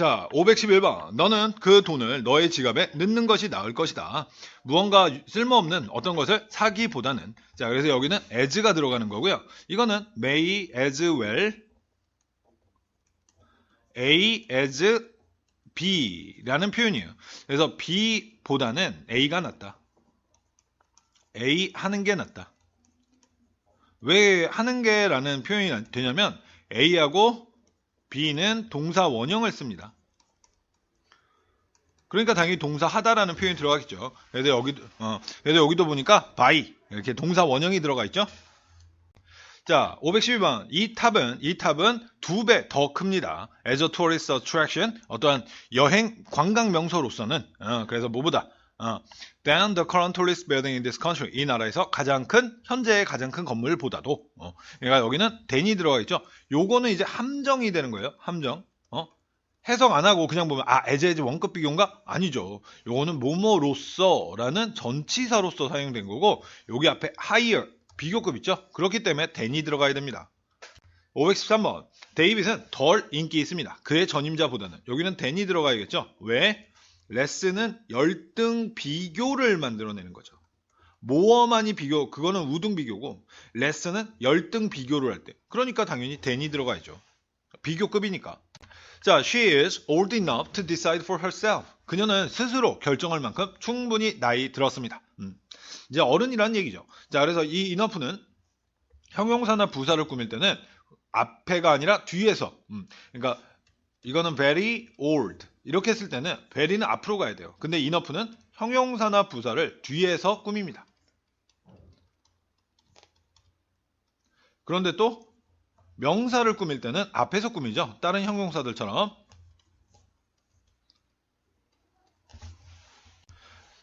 자, 511번. 너는 그 돈을 너의 지갑에 넣는 것이 나을 것이다. 무언가 쓸모없는 어떤 것을 사기보다는. 자, 그래서 여기는 as가 들어가는 거고요. 이거는 may as well, a as b라는 표현이에요. 그래서 b보다는 a가 낫다. a 하는 게 낫다. 왜 하는 게라는 표현이 되냐면 a하고 b는 동사 원형을 씁니다. 그러니까 당연히 동사 하다라는 표현이 들어가겠죠. 그래서 여기도 어, 그래서 여기도 보니까 by 이렇게 동사 원형이 들어가 있죠. 자, 512번. 이 탑은 이 탑은 두 배 더 큽니다. As a tourist attraction, 어떠한 여행 관광 명소로서는 어, 그래서 뭐보다 어, than the current tourist building in this country. 이 나라에서 가장 큰 현재의 가장 큰 건물보다도 어, 그러니까 여기는 than이 들어가 있죠. 요거는 이제 함정이 되는 거예요. 함정. 어? 해석 안 하고 그냥 보면 아 에제에제 원급 비교인가? 아니죠. 요거는 뭐뭐로서라는 전치사로서 사용된 거고 여기 앞에 higher 비교급 있죠? 그렇기 때문에 than이 들어가야 됩니다. 513번. 데이빗은 덜 인기 있습니다. 그의 전임자보다는. 여기는 than이 들어가야겠죠? 왜? 레슨은 열등 비교를 만들어내는 거죠. 모어만이 비교, 그거는 우등 비교고, 레슨은 열등 비교를 할 때. 그러니까 당연히 than이 들어가야죠. 비교급이니까. 자, she is old enough to decide for herself. 그녀는 스스로 결정할 만큼 충분히 나이 들었습니다. 음. 이제 어른이라는 얘기죠. 자, 그래서 이 enough는 형용사나 부사를 꾸밀 때는 앞에가 아니라 뒤에서. 음. 그러니까 이거는 very old. 이렇게 했을 때는 very는 앞으로 가야 돼요. 근데 enough는 형용사나 부사를 뒤에서 꾸밉니다. 그런데 또 명사를 꾸밀 때는 앞에서 꾸미죠. 다른 형용사들처럼.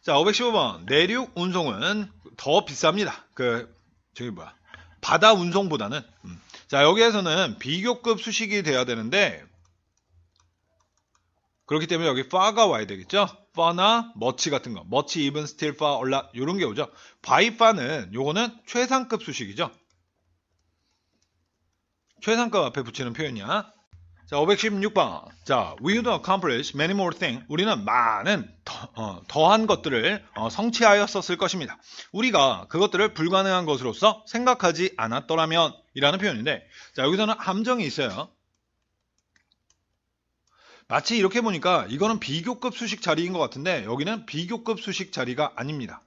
자, 515번. 내륙 운송은 더 비쌉니다. 그, 저기 뭐야. 바다 운송보다는. 음. 자, 여기에서는 비교급 수식이 돼야 되는데, 그렇기 때문에 여기 far가 와야 되겠죠? far나 much 같은 거. much, even, still, far, a lot. 요런 게 오죠. by far는 요거는 최상급 수식이죠. 최상급 앞에 붙이는 표현이야. 자, 516번. 자, we would accomplish many more things. 우리는 많은 더, 한 것들을 어, 성취하였었을 것입니다. 우리가 그것들을 불가능한 것으로서 생각하지 않았더라면 이라는 표현인데 자, 여기서는 함정이 있어요. 마치 이렇게 보니까 이거는 비교급 수식 자리인 것 같은데 여기는 비교급 수식 자리가 아닙니다.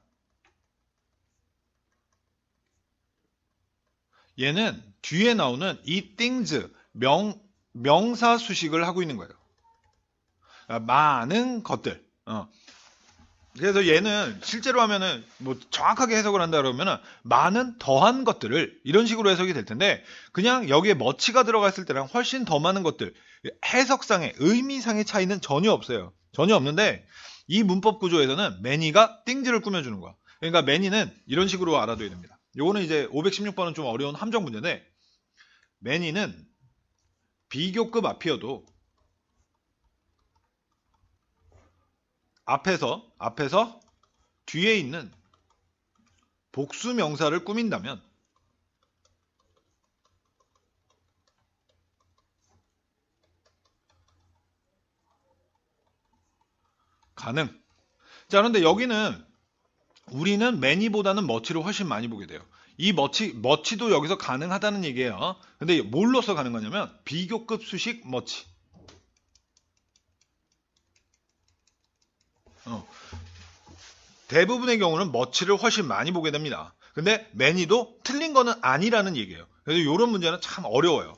얘는 뒤에 나오는 이 things 명 명사 수식을 하고 있는 거예요. 그러니까 많은 것들. 어. 그래서 얘는 실제로 하면은 뭐 정확하게 해석을 한다 그러면은 많은 더한 것들을 이런 식으로 해석이 될 텐데 그냥 여기에 머치가 들어갔을 때랑 훨씬 더 많은 것들 해석상의 의미상의 차이는 전혀 없어요. 전혀 없는데 이 문법 구조에서는 매니가 띵즈를 꾸며주는 거야. 그러니까 매니는 이런 식으로 알아둬야 됩니다. 요거는 이제 516번은 좀 어려운 함정 문제인데 매니는 비교급 앞이어도 앞에서 앞에서 뒤에 있는 복수 명사를 꾸민다면 가능. 자, 그런데 여기는 우리는 매니보다는 머치를 훨씬 많이 보게 돼요. 이 머치, 머치도 여기서 가능하다는 얘기예요. 근데 뭘로써 가능하냐면 비교급 수식 머치. 어. 대부분의 경우는 머치를 훨씬 많이 보게 됩니다. 근데 매니도 틀린 거는 아니라는 얘기예요. 그래서 이런 문제는 참 어려워요.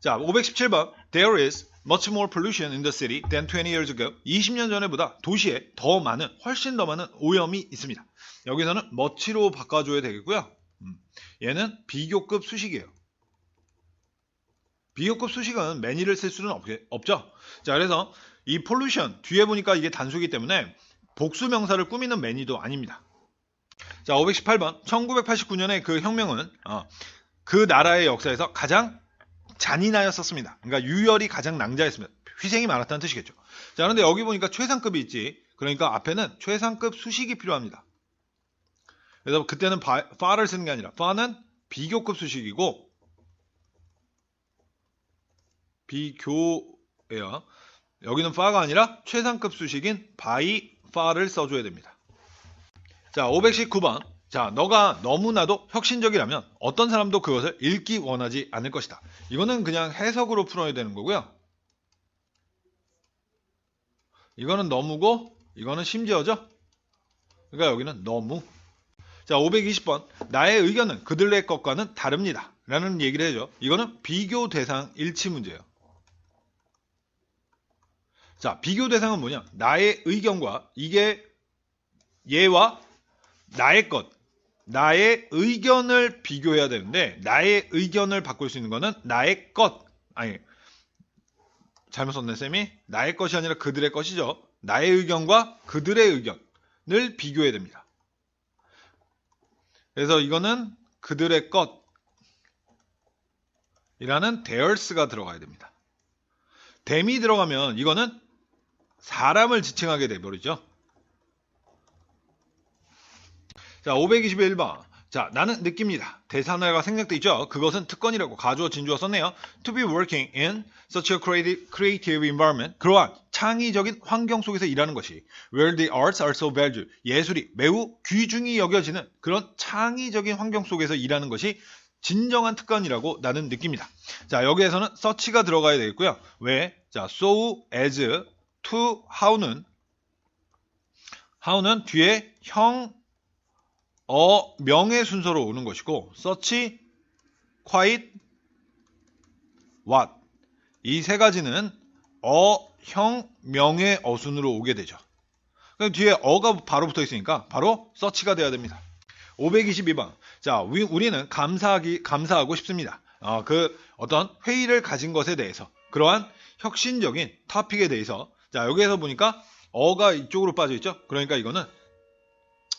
자, 517번. There is much more pollution in the city than 20 years ago. 20년 전에보다 도시에 더 많은, 훨씬 더 많은 오염이 있습니다. 여기서는 much로 바꿔줘야 되겠고요. 음, 얘는 비교급 수식이에요. 비교급 수식은 매니를 쓸 수는 없, 없죠. 자, 그래서 이 pollution 뒤에 보니까 이게 단수기 때문에 복수 명사를 꾸미는 매니도 아닙니다. 자, 518번. 1989년의 그 혁명은 어, 그 나라의 역사에서 가장 잔인하였었습니다. 그러니까 유혈이 가장 낭자했습니다. 희생이 많았다는 뜻이겠죠. 자, 그런데 여기 보니까 최상급이 있지. 그러니까 앞에는 최상급 수식이 필요합니다. 그래서 그때는 바, far를 쓰는 게 아니라 far는 비교급 수식이고 비교예요. 여기는 far가 아니라 최상급 수식인 by far를 써줘야 됩니다. 자, 519번. 자, 너가 너무나도 혁신적이라면 어떤 사람도 그것을 읽기 원하지 않을 것이다. 이거는 그냥 해석으로 풀어야 되는 거고요. 이거는 너무고, 이거는 심지어죠? 그러니까 여기는 너무. 자, 520번. 나의 의견은 그들의 것과는 다릅니다. 라는 얘기를 해줘. 이거는 비교 대상 일치 문제예요. 자, 비교 대상은 뭐냐? 나의 의견과 이게 얘와 나의 것, 나의 의견을 비교해야 되는데 나의 의견을 바꿀 수 있는 거는 나의 것, 아니 잘못 썼네 쌤이 나의 것이 아니라 그들의 것이죠. 나의 의견과 그들의 의견을 비교해야 됩니다. 그래서 이거는 그들의 것이라는 theirs가 들어가야 됩니다. them이 들어가면 이거는 사람을 지칭하게 돼버리죠. 자, 521번. 자, 나는 느낍니다. 대사나가 생략돼 있죠. 그것은 특권이라고 가주어 진주어 썼네요. To be working in such a creative, creative environment. 그러한 창의적인 환경 속에서 일하는 것이 where the arts are so valued. 예술이 매우 귀중히 여겨지는 그런 창의적인 환경 속에서 일하는 것이 진정한 특권이라고 나는 느낍니다. 자, 여기에서는 such가 들어가야 되겠고요. 왜? 자, so as to how는 how는 뒤에 형 어, 명의 순서로 오는 것이고 such, quite, what 이 세 가지는 어, 형, 명의 어순으로 오게 되죠. 그럼 뒤에 어가 바로 붙어 있으니까 바로 such가 돼야 됩니다. 522번. 자, 우리는 감사하기, 감사하고 싶습니다. 어, 그 어떤 회의를 가진 것에 대해서 그러한 혁신적인 토픽에 대해서 자, 여기에서 보니까 어가 이쪽으로 빠져 있죠. 그러니까 이거는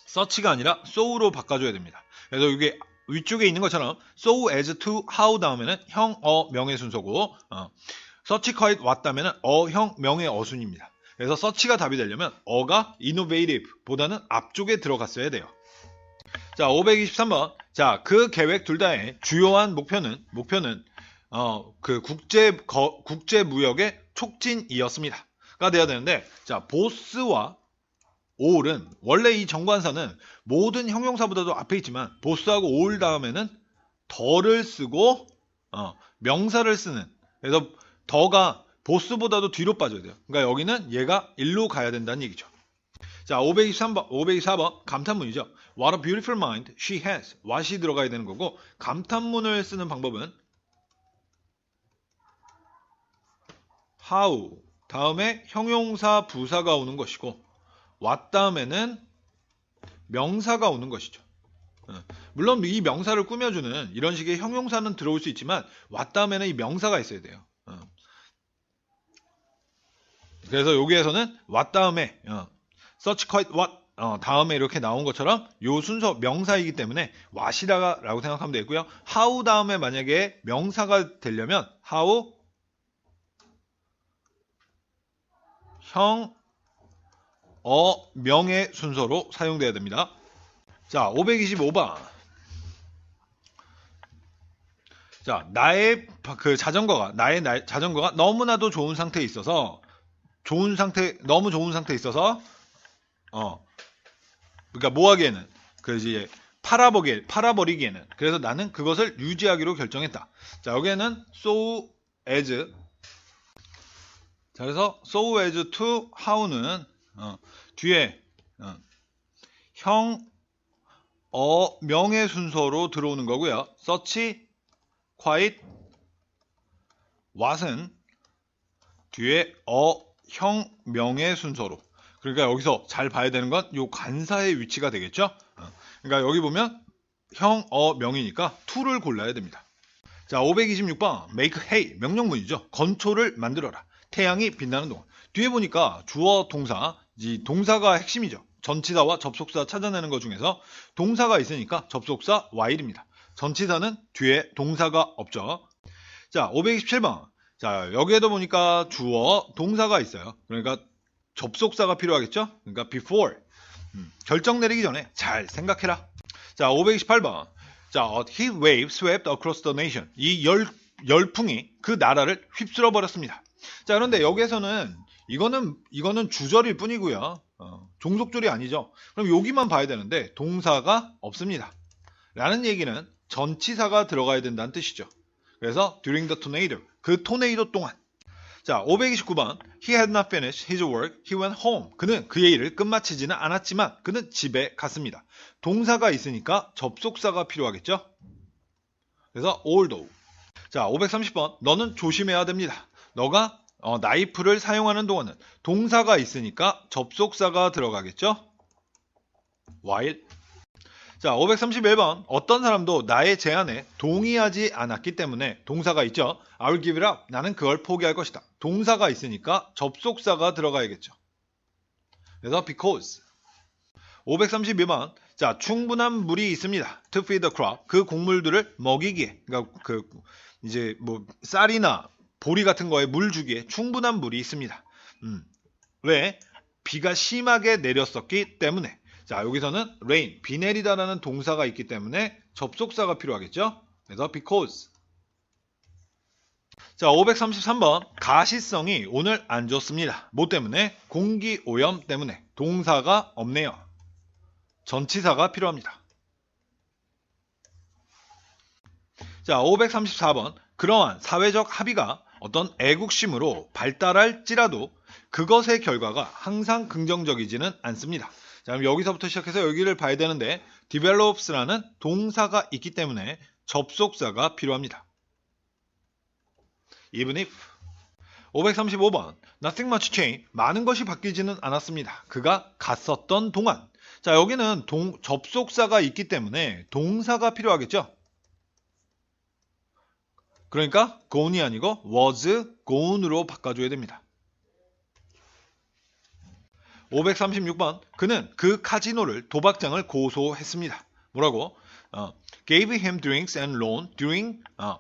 such가 아니라 so로 바꿔줘야 됩니다. 그래서 이게 위쪽에 있는 것처럼 so as to how 다음에는 형, 어, 명의 순서고 어, quite 왔다면은 어, 형, 명의 어순입니다. 그래서 such가 답이 되려면 어가 innovative 보다는 앞쪽에 들어갔어야 돼요. 자, 523번. 자, 그 계획 둘 다의 주요한 목표는 목표는 어, 그 국제 거, 국제 무역의 촉진이었습니다. 가 돼야 되는데 자, 보스와 올은 원래 이 정관사는 모든 형용사보다도 앞에 있지만 보스하고 올 다음에는 더를 쓰고 어, 명사를 쓰는 그래서 더가 보스보다도 뒤로 빠져야 돼요. 그러니까 여기는 얘가 일로 가야 된다는 얘기죠. 자, 523번, 524번 감탄문이죠. What a beautiful mind she has. what이 들어가야 되는 거고 감탄문을 쓰는 방법은 how 다음에 형용사 부사가 오는 것이고 왔 다음에는 명사가 오는 것이죠. 어, 물론 이 명사를 꾸며주는 이런 식의 형용사는 들어올 수 있지만 왔 다음에는 이 명사가 있어야 돼요. 어. 그래서 여기에서는 왔 다음에 어, such quite what 다음에 이렇게 나온 것처럼 요 순서 명사이기 때문에 what이다라고 생각하면 되고요. how 다음에 만약에 명사가 되려면 how 형 어, 명의 순서로 사용되어야 됩니다. 자, 525번. 자, 나의 그 자전거가 나의 나, 자전거가 너무나도 좋은 상태에 있어서 좋은 상태 너무 좋은 상태에 있어서 어 그러니까 뭐 하기에는 그 이제 팔아버기 팔아버리기에는 그래서 나는 그것을 유지하기로 결정했다. 자, 여기에는 so as 자, 그래서 so as to how는 어, 뒤에 어, 형, 어, 명의 순서로 들어오는 거고요. such, quite, what은 뒤에 어, 형, 명의 순서로. 그러니까 여기서 잘 봐야 되는 건이 간사의 위치가 되겠죠. 어, 그러니까 여기 보면 형, 어, 명이니까 to를 골라야 됩니다. 자, 526번 make hay 명령문이죠. 건초를 만들어라. 태양이 빛나는 동안. 뒤에 보니까 주어 동사 이 동사가 핵심이죠. 전치사와 접속사 찾아내는 것 중에서 동사가 있으니까 접속사 while입니다. 전치사는 뒤에 동사가 없죠. 자, 527번. 자, 여기에도 보니까 주어, 동사가 있어요. 그러니까 접속사가 필요하겠죠? 그러니까 before. 음, 결정 내리기 전에 잘 생각해라. 자, 528번. 자, a heat wave swept across the nation. 이 열, 열풍이 그 나라를 휩쓸어 버렸습니다. 자, 그런데 여기에서는 이거는 이거는 주절일 뿐이고요. 어, 종속절이 아니죠. 그럼 여기만 봐야 되는데 동사가 없습니다. 라는 얘기는 전치사가 들어가야 된다는 뜻이죠. 그래서 during the tornado 그 토네이도 동안 자 529번 He had not finished his work. He went home. 그는 그의 일을 끝마치지는 않았지만 그는 집에 갔습니다. 동사가 있으니까 접속사가 필요하겠죠. 그래서 although 자 530번 너는 조심해야 됩니다. 너가 어, 나이프를 사용하는 동안은 동사가 있으니까 접속사가 들어가겠죠. while 자, 531번. 어떤 사람도 나의 제안에 동의하지 않았기 때문에 동사가 있죠. I'll give it up. 나는 그걸 포기할 것이다. 동사가 있으니까 접속사가 들어가야겠죠. 그래서 because. 532번. 자, 충분한 물이 있습니다. To feed the crop. 그 곡물들을 먹이기에. 그러니까 그 이제 뭐 쌀이나 보리 같은 거에 물 주기에 충분한 물이 있습니다. 음. 왜? 비가 심하게 내렸었기 때문에. 자, 여기서는 rain, 비 내리다라는 동사가 있기 때문에 접속사가 필요하겠죠? 그래서 because. 자, 533번. 가시성이 오늘 안 좋습니다. 뭐 때문에? 공기 오염 때문에. 동사가 없네요. 전치사가 필요합니다. 자, 534번. 그러한 사회적 합의가 어떤 애국심으로 발달할지라도 그것의 결과가 항상 긍정적이지는 않습니다. 자, 그럼 여기서부터 시작해서 여기를 봐야 되는데 develops라는 동사가 있기 때문에 접속사가 필요합니다. even if 535번 Nothing much changed. 많은 것이 바뀌지는 않았습니다. 그가 갔었던 동안 자 여기는 동, 접속사가 있기 때문에 동사가 필요하겠죠. 그러니까 gone이 아니고 was gone으로 바꿔줘야 됩니다. 536번 그는 그 카지노를 도박장을 고소했습니다. 뭐라고? 어, gave him drinks and loan during 어,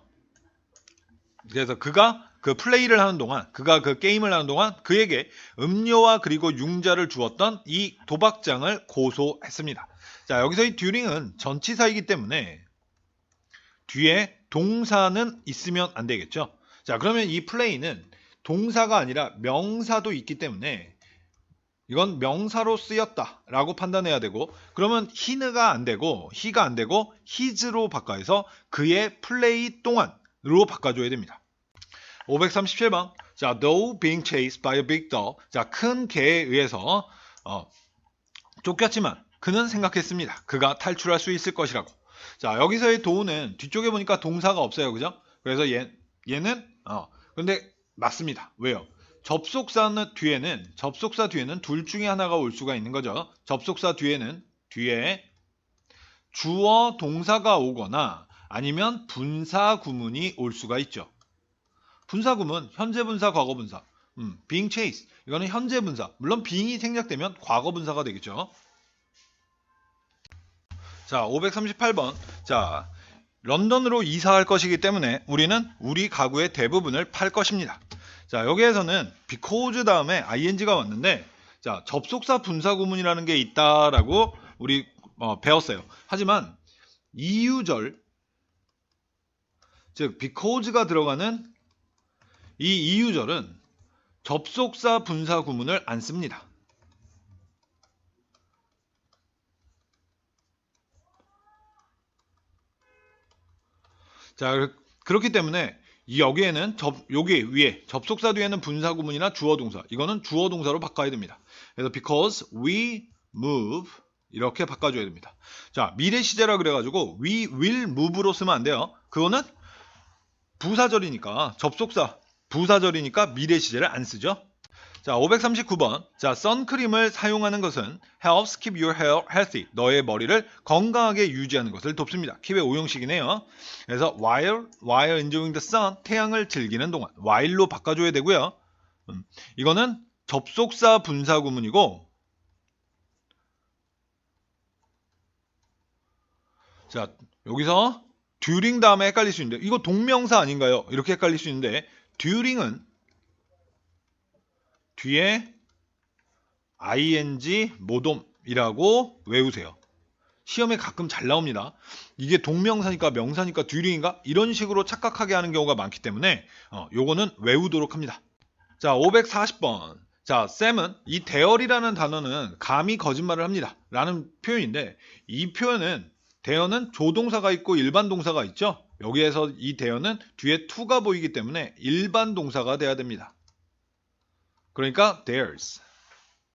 그래서 그가 그 플레이를 하는 동안 그가 그 게임을 하는 동안 그에게 음료와 그리고 융자를 주었던 이 도박장을 고소했습니다. 자 여기서 이 during은 전치사이기 때문에 뒤에 동사는 있으면 안 되겠죠. 자 그러면 이 플레이는 동사가 아니라 명사도 있기 때문에 이건 명사로 쓰였다라고 판단해야 되고 그러면 히느가 안 되고 히가 안 되고 히즈로 바꿔서 그의 플레이 동안으로 바꿔줘야 됩니다. 537번 자, though being chased by a big dog 자, 큰 개에 의해서 어, 쫓겼지만 그는 생각했습니다. 그가 탈출할 수 있을 것이라고. 자, 여기서의 도우는 뒤쪽에 보니까 동사가 없어요. 그죠? 그래서 얘, 얘는 어, 근데 맞습니다. 왜요? 접속사는 뒤에는 접속사 뒤에는 둘 중에 하나가 올 수가 있는 거죠. 접속사 뒤에는 뒤에 주어 동사가 오거나 아니면 분사 구문이 올 수가 있죠. 분사 구문 현재 분사 과거 분사 음, being chased 이거는 현재 분사 물론 being이 생략되면 과거 분사가 되겠죠. 자 538번 자 런던으로 이사할 것이기 때문에 우리는 우리 가구의 대부분을 팔 것입니다. 자, 여기에서는 because 다음에 ing가 왔는데 자, 접속사 분사 구문이라는 게 있다라고 우리 어, 배웠어요. 하지만 이유절 즉 because가 들어가는 이 이유절은 접속사 분사 구문을 안 씁니다. 자, 그렇기 때문에 여기에는 접, 여기 위에 접속사 뒤에는 분사 구문이나 주어 동사 이거는 주어 동사로 바꿔야 됩니다. 그래서 because we move 이렇게 바꿔줘야 됩니다. 자 미래 시제라 그래가지고 we will move로 쓰면 안 돼요. 그거는 부사절이니까 접속사 부사절이니까 미래 시제를 안 쓰죠. 자, 539번. 자, 선크림을 사용하는 것은 helps keep your hair healthy. 너의 머리를 건강하게 유지하는 것을 돕습니다. 킵의 오형식이네요. 그래서 while while enjoying the sun 태양을 즐기는 동안 while로 바꿔줘야 되고요. 음, 이거는 접속사 분사 구문이고 자, 여기서 during 다음에 헷갈릴 수 있는데 이거 동명사 아닌가요? 이렇게 헷갈릴 수 있는데 during은 뒤에 ing 모돔이라고 외우세요. 시험에 가끔 잘 나옵니다. 이게 동명사니까 명사니까 듀링인가 이런 식으로 착각하게 하는 경우가 많기 때문에 어, 요거는 외우도록 합니다. 자 540번 자, 쌤은 이 대열이라는 단어는 감히 거짓말을 합니다. 라는 표현인데 이 표현은 대열은 조동사가 있고 일반 동사가 있죠. 여기에서 이 대열은 뒤에 to가 보이기 때문에 일반 동사가 돼야 됩니다. 그러니까 theirs.